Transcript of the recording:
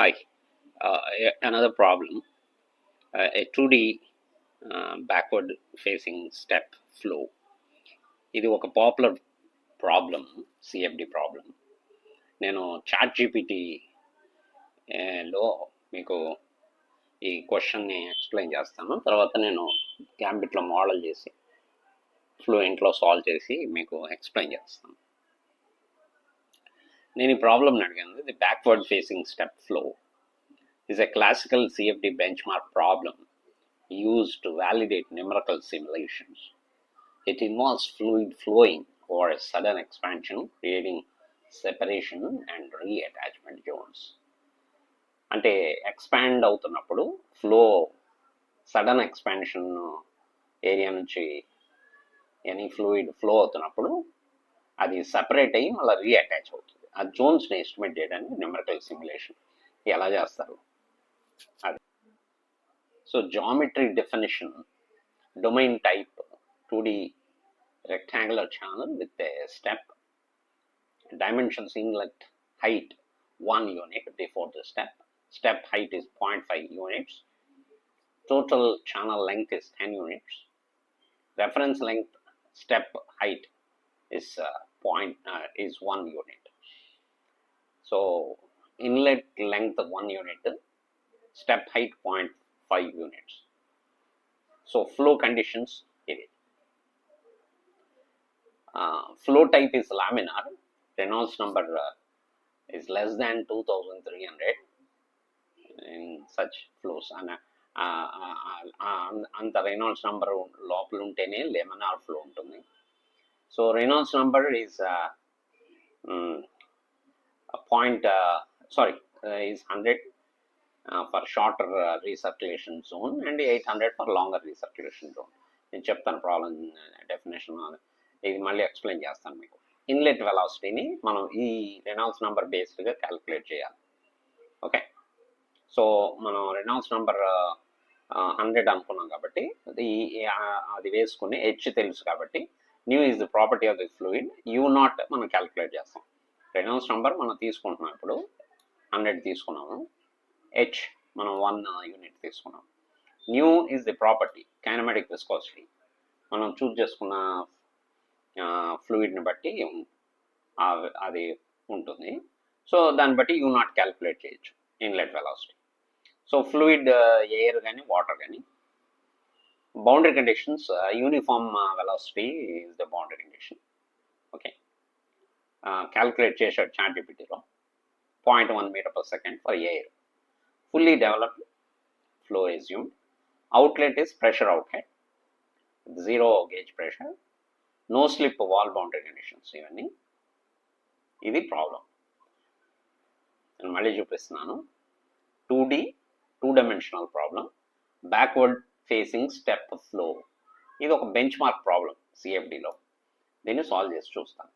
Hi. Uh, another problem. Uh, a 2D uh, backward facing step flow. ఇది ఒక popular problem CFD problem నేను ChatGPT లో మీకు ఈ క్వశ్చన్ని ఎక్స్ప్లెయిన్ చేస్తాను తర్వాత నేను గ్యాంబిట్లో మోడల్ చేసి ఫ్లూయెంట్లో సాల్వ్ చేసి మీకు ఎక్స్ప్లెయిన్ చేస్తాను నేను ఈ ప్రాబ్లమ్ని అడిగాను the backward facing step flow is a classical CFD benchmark problem used to validate numerical simulations. It involves fluid flowing over a sudden expansion, creating separation and reattachment zones అంటే expand అవుతున్నప్పుడు flow sudden expansion area నుంచి any fluid flow అవుతున్నప్పుడు అది separate అయ్యి మళ్ళీ reattach అవుతుంది ఆ జోన్స్ని ఎస్టిమేట్ చేయడానికి న్యూమరికల్ సిమ్యులేషన్ ఎలా చేస్తారు అది so geometry definition domain type two D rectangular channel with a step dimensions inlet height 1 unit before the step step height is 0.5 units total channel length is 10 units reference length step height is uh, point uh, is 1 unit so inlet length 1 unit step height 0.5 units so flow conditions ఇది uh, flow type is laminar reynolds number uh, is less than 2300 in such flows and అంత Reynolds number లోపల ఉంటేనే లెమనార్ flow ఉంటుంది so Reynolds number is point sorry is hundred for shorter recirculation zone and eight hundred for longer recirculation zone నేను చెప్తాను problem uh, definition ఇది మళ్ళీ explain చేస్తాను మీకు. ఇన్లెట్ వెలాసిటీని మనం ఈ రెనాల్స్ నంబర్ బేస్డ్గా క్యాలిక్యులేట్ చేయాలి. ఓకే సో మనం రెనాల్స్ నంబర్ హండ్రెడ్ అనుకున్నాం కాబట్టి అది అది వేసుకుని హెచ్ తెలుసు కాబట్టి nu is the property of the fluid U nought మనం క్యాలిక్యులేట్ చేస్తాం. రెనౌన్స్ నంబర్ మనం తీసుకుంటున్నాం ఇప్పుడు. హండ్రెడ్ తీసుకున్నాము. హెచ్ మనం వన్ యూనిట్ తీసుకున్నాం. Nu is the property kinematic viscosity మనం చూజ్ చేసుకున్న ఫ్లూయిడ్ని బట్టి అది ఉంటుంది. సో దాన్ని బట్టి యూ నాట్ క్యాలిక్యులేట్ చేయొచ్చు inlet velocity so fluid air కానీ వాటర్ కానీ boundary conditions uniform velocity is the boundary condition calculate చేశాడు chat జీపీటీలో point one metre per second for air fully developed flow assumed outlet is pressure outlet zero gauge pressure no slip wall boundary conditions ఇవన్నీ. ఇది problem నేను మళ్ళీ చూపిస్తున్నాను. Two D two dimensional problem backward facing step flow ఇది ఒక bench mark problem సిఎఫ్డిలో దీన్ని solve చేసి చూస్తాను.